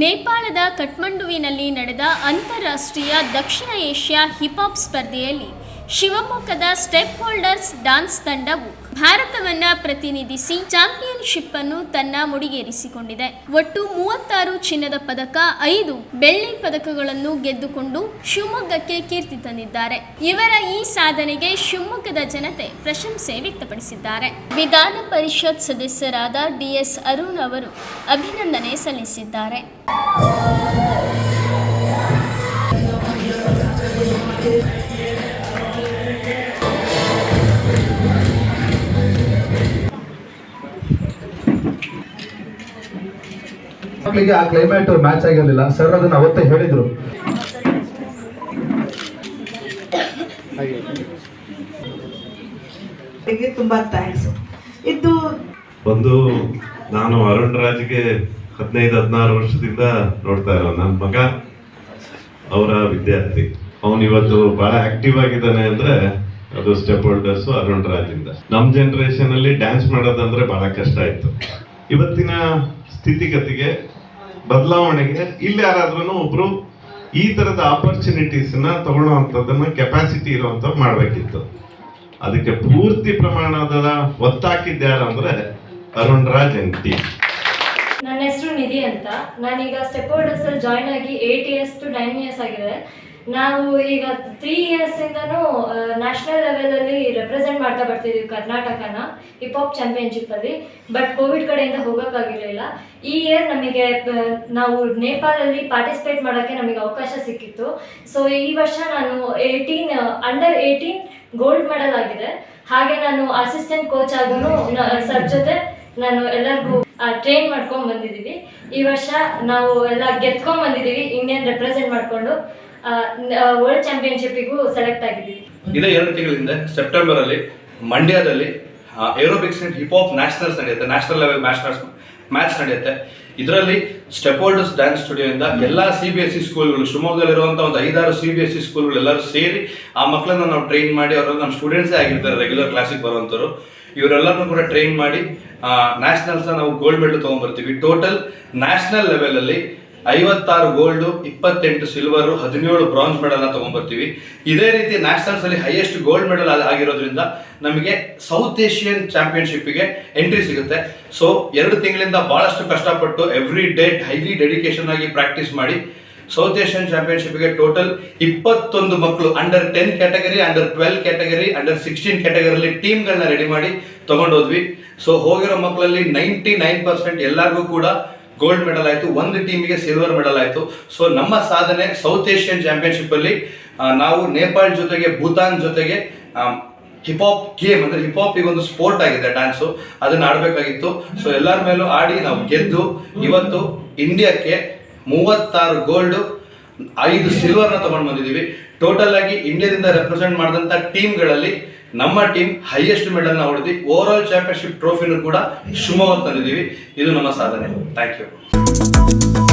ನೇಪಾಳದ ಕಠ್ಮಂಡುವಿನಲ್ಲಿ ನಡೆದ ಅಂತಾರಾಷ್ಟ್ರೀಯ ದಕ್ಷಿಣ ಏಷ್ಯಾ ಹಿಪಾಪ್ ಸ್ಪರ್ಧೆಯಲ್ಲಿ ಶಿವಮೊಗ್ಗದ ಸ್ಟೆಪ್ ಹೋಲ್ಡರ್ಸ್ ಡಾನ್ಸ್ ತಂಡವು ಭಾರತವನ್ನು ಪ್ರತಿನಿಧಿಸಿ ಚಾಂಪಿಯನ್ಶಿಪ್ ಅನ್ನು ತನ್ನ ಮುಡಿಗೇರಿಸಿಕೊಂಡಿದೆ. ಒಟ್ಟು ಮೂವತ್ತಾರು ಚಿನ್ನದ ಪದಕ, ಐದು ಬೆಳ್ಳಿ ಪದಕಗಳನ್ನು ಗೆದ್ದುಕೊಂಡು ಶಿವಮೊಗ್ಗಕ್ಕೆ ಕೀರ್ತಿ ತಂದಿದ್ದಾರೆ. ಇವರ ಈ ಸಾಧನೆಗೆ ಶಿವಮೊಗ್ಗದ ಜನತೆ ಪ್ರಶಂಸೆ ವ್ಯಕ್ತಪಡಿಸಿದ್ದಾರೆ. ವಿಧಾನ ಪರಿಷತ್ ಸದಸ್ಯರಾದ ಡಿಎಸ್ ಅರುಣ್ ಅವರು ಅಭಿನಂದನೆ ಸಲ್ಲಿಸಿದ್ದಾರೆ. ಮಕ್ಕಳಿಗೆ ಆ ಕ್ಲೈಮೇಟ್ ಮ್ಯಾಚ್ ಆಗಿರಲಿಲ್ಲ. ಸರ್ ಅದನ್ನ ಅವತ್ತೇ ಹೇಳಿದ್ರು. ತುಂಬಾ ಥ್ಯಾಂಕ್ಸ್ ಇದು ಒಂದು ನಾನು ಅರುಣ್ ರಾಜ್ಗೆ ಹದಿನೈದು ಹದಿನಾರು ವರ್ಷದಿಂದ ನೋಡ್ತಾ ಇರೋ ನನ್ನ ಮಗ ಅವರ ವಿದ್ಯಾರ್ಥಿ. ಅವನು ಇವತ್ತು ಬಹಳ ಆಕ್ಟಿವ್ ಆಗಿದ್ದಾನೆ ಅಂದ್ರೆ ಅದು ಸ್ಟೆಪ್ ಹೋಲ್ಡರ್ಸ್ ಅರುಣ್ ರಾಜ್ ಇಂದ ನಮ್ ಜನರೇಷನ್ ಅಲ್ಲಿ ಡ್ಯಾನ್ಸ್ ಮಾಡೋದಂದ್ರೆ ಬಹಳ ಕಷ್ಟ ಇತ್ತು. ಇವತ್ತಿನ ಸ್ಥಿತಿಗತಿಗೆ ಬದಲಾವಣೆಗೆ ಇಲ್ಲಿ ಯಾರಾದ್ರೂ ಒಬ್ರು ಈ ತರದ ಆಪರ್ಚುನಿಟೀಸ್ನ ತಗೊಳ್ಳುವಂತದನ್ನ ಕೆಪಾಸಿಟಿ ಇರುವಂತ ಮಾಡಬೇಕಿತ್ತು. ಅದಕ್ಕೆ ಪೂರ್ತಿ ಪ್ರಮಾಣದ ಒತ್ತಾಕಿದ್ದ ಯಾರು ಅಂದ್ರೆ ಅರುಣ್ ರಾಜ್ ಎನ್ ಟೀಮ್ ನನ್ನ ಹೆಸರು ನಿಧಿ ಅಂತ. ನಾನೀಗ ಸ್ಟೆಪ್ ಅಲ್ಲಿ ಜಾಯ್ನ್ ಆಗಿ eight years to nine years ಆಗಿದೆ. ನಾವು ಈಗ ತ್ರೀ ಇಯರ್ಸ್ ಇಂದನು ನ್ಯಾಷನಲ್ ಲೆವೆಲ್ ಅಲ್ಲಿ ರೆಪ್ರೆಸೆಂಟ್ ಮಾಡ್ತಾ ಬರ್ತಿದ್ದೀವಿ ಕರ್ನಾಟಕನ ಹಿಪ್ ಹಾಪ್ ಚಾಂಪಿಯನ್ಶಿಪ್ ಅಲ್ಲಿ. ಬಟ್ ಕೋವಿಡ್ ಕಡೆಯಿಂದ ಹೋಗೋಕ್ಕಾಗಿರಲಿಲ್ಲ. ಈ ಇಯರ್ ನಮಗೆ ನಾವು ನೇಪಾಳಲ್ಲಿ ಪಾರ್ಟಿಸಿಪೇಟ್ ಮಾಡೋಕ್ಕೆ ನಮಗೆ ಅವಕಾಶ ಸಿಕ್ಕಿತ್ತು. ಸೊ ಈ ವರ್ಷ ನಾನು eighteen under eighteen gold medal ಆಗಿದೆ. ಹಾಗೆ ನಾನು ಅಸಿಸ್ಟೆಂಟ್ ಕೋಚ್ ಆಗೂ ಸರ್ ಜೊತೆ ನಾನು ಎಲ್ಲರಿಗೂ ಟ್ರೈನ್ ಮಾಡ್ಕೊಂಡು ಬಂದಿದ್ದೀವಿ ಈ ವರ್ಷ ನಾವು ಎಲ್ಲ ಗೆದ್ಕೊಂಡ್ ಬಂದಿದ್ದೀವಿ ಇಂಡಿಯನ್ ರೆಪ್ರೆಸೆಂಟ್ ಮಾಡಿಕೊಂಡು. ವರ್ಲ್ಡ್ ಚಾಂಪಿಯನ್ಶಿಪ್ಪಿಗೂ ಸೆಲೆಕ್ಟ್ ಆಗಿದ್ದೀವಿ. ಇದೇ ಎರಡು ತಿಂಗಳಿಂದ ಸೆಪ್ಟೆಂಬರ್ ಅಲ್ಲಿ, ಮಂಡ್ಯದಲ್ಲಿ aerobics and hip hop nationals ನಡೆಯುತ್ತೆ. ನ್ಯಾಷನಲ್ ಲೆವೆಲ್ ಮ್ಯಾಚ್ ಮ್ಯಾಚ್ ನಡೆಯುತ್ತೆ. ಇದರಲ್ಲಿ ಸ್ಟೆಪ್ ಹೋಲ್ಡರ್ಸ್ ಡ್ಯಾನ್ಸ್ ಸ್ಟುಡಿಯೋಯಿಂದ ಎಲ್ಲ ಸಿ ಬಿ ಎಸ್ ಸಿ ಸ್ಕೂಲ್ಗಳು ಶಿವಮೊಗ್ಗದಲ್ಲಿರುವಂಥ ಒಂದು ಐದಾರು ಸಿ ಬಿ ಎಸ್ ಸಿ ಸ್ಕೂಲ್ಗಳು ಎಲ್ಲರೂ ಸೇರಿ ಆ ಮಕ್ಕಳನ್ನ ನಾವು ಟ್ರೈನ್ ಮಾಡಿ, ಅವರೆಲ್ಲ ನಮ್ಮ ಸ್ಟೂಡೆಂಟ್ಸೇ ಆಗಿರ್ತಾರೆ ರೆಗ್ಯುಲರ್ ಕ್ಲಾಸಿಗೆ ಬರುವಂಥವ್ರು ಇವರೆಲ್ಲರನ್ನೂ ಕೂಡ ಟ್ರೈನ್ ಮಾಡಿ ನ್ಯಾಷನಲ್ಸ್ ನಾವು ಗೋಲ್ಡ್ ಮೆಡಲ್ ತೊಗೊಂಡ್ಬರ್ತೀವಿ ಟೋಟಲ್ ನ್ಯಾಷನಲ್ ಲೆವೆಲಲ್ಲಿ ಐವತ್ತಾರು ಗೋಲ್ಡು ಇಪ್ಪತ್ತೆಂಟು ಸಿಲ್ವರು ಹದಿನೇಳು ಬ್ರಾಂಜ್ ಮೆಡಲ್ನ ತೊಗೊಂಬರ್ತೀವಿ. ಇದೇ ರೀತಿ ನ್ಯಾಷನಲ್ಸ್ ಅಲ್ಲಿ ಹೈಯೆಸ್ಟ್ ಗೋಲ್ಡ್ ಮೆಡಲ್ ಆಗಿರೋದ್ರಿಂದ ನಮಗೆ ಸೌತ್ ಏಷಿಯನ್ ಚಾಂಪಿಯನ್ಶಿಪ್ಗೆ ಎಂಟ್ರಿ ಸಿಗುತ್ತೆ. ಸೊ ಎರಡು ತಿಂಗಳಿಂದ ಬಹಳಷ್ಟು ಕಷ್ಟಪಟ್ಟು ಎವ್ರಿ ಡೇ ಹೈಲಿ ಡೆಡಿಕೇಶನ್ ಆಗಿ ಪ್ರಾಕ್ಟೀಸ್ ಮಾಡಿ ಸೌತ್ ಏಷ್ಯನ್ ಚಾಂಪಿಯನ್ಶಿಪ್ಗೆ ಟೋಟಲ್ ಇಪ್ಪತ್ತೊಂದು ಮಕ್ಕಳು under ten category under twelve category under sixteen ಕ್ಯಾಟಗರಿಲಿ ಟೀಮ್ಗಳನ್ನ ರೆಡಿ ಮಾಡಿ ತೊಗೊಂಡೋದ್ವಿ. ಸೊ ಹೋಗಿರೋ ಮಕ್ಕಳಲ್ಲಿ ನೈಂಟಿ ನೈನ್ ಪರ್ಸೆಂಟ್ ಎಲ್ಲರಿಗೂ ಕೂಡ ಗೋಲ್ಡ್ ಮೆಡಲ್ ಆಯಿತು, ಒಂದು ಟೀಮಿಗೆ ಸಿಲ್ವರ್ ಮೆಡಲ್ ಆಯಿತು. ಸೊ ನಮ್ಮ ಸಾಧನೆ ಸೌತ್ ಏಷ್ಯನ್ ಚಾಂಪಿಯನ್ಶಿಪ್ ಅಲ್ಲಿ ನಾವು ನೇಪಾಳ್ ಜೊತೆಗೆ, ಭೂತಾನ್ ಜೊತೆಗೆ ಹಿಪ್ ಹಾಪ್ ಗೇಮ್ ಅಂದ್ರೆ ಹಿಪ್ ಹಾಪ್ ಒಂದು ಸ್ಪೋರ್ಟ್ ಆಗಿದೆ ಡ್ಯಾನ್ಸು ಅದನ್ನ ಆಡಬೇಕಾಗಿತ್ತು. ಸೊ ಎಲ್ಲರ ಮೇಲೂ ಆಡಿ ನಾವು ಗೆದ್ದು ಇವತ್ತು ಇಂಡಿಯಾಕ್ಕೆ ಮೂವತ್ತಾರು ಗೋಲ್ಡ್ ಐದು ಸಿಲ್ವರ್ನ ತಗೊಂಡು ಬಂದಿದ್ದೀವಿ. ಟೋಟಲ್ ಆಗಿ ಇಂಡಿಯಾದಿಂದ ರೆಪ್ರೆಸೆಂಟ್ ಮಾಡಿದಂಥ ಟೀಮ್ಗಳಲ್ಲಿ ನಮ್ಮ ಟೀಮ್ ಹೈಯೆಸ್ಟ್ ಮೆಡಲ್ನ ಹೊಡೆದು ಓವರ್ ಆಲ್ ಚಾಂಪಿಯನ್ಶಿಪ್ ಟ್ರೋಫಿನೂ ಕೂಡ ಶಿವಮೊಗ್ಗ ತಂದಿದ್ದೀವಿ. ಇದು ನಮ್ಮ ಸಾಧನೆ. Thank you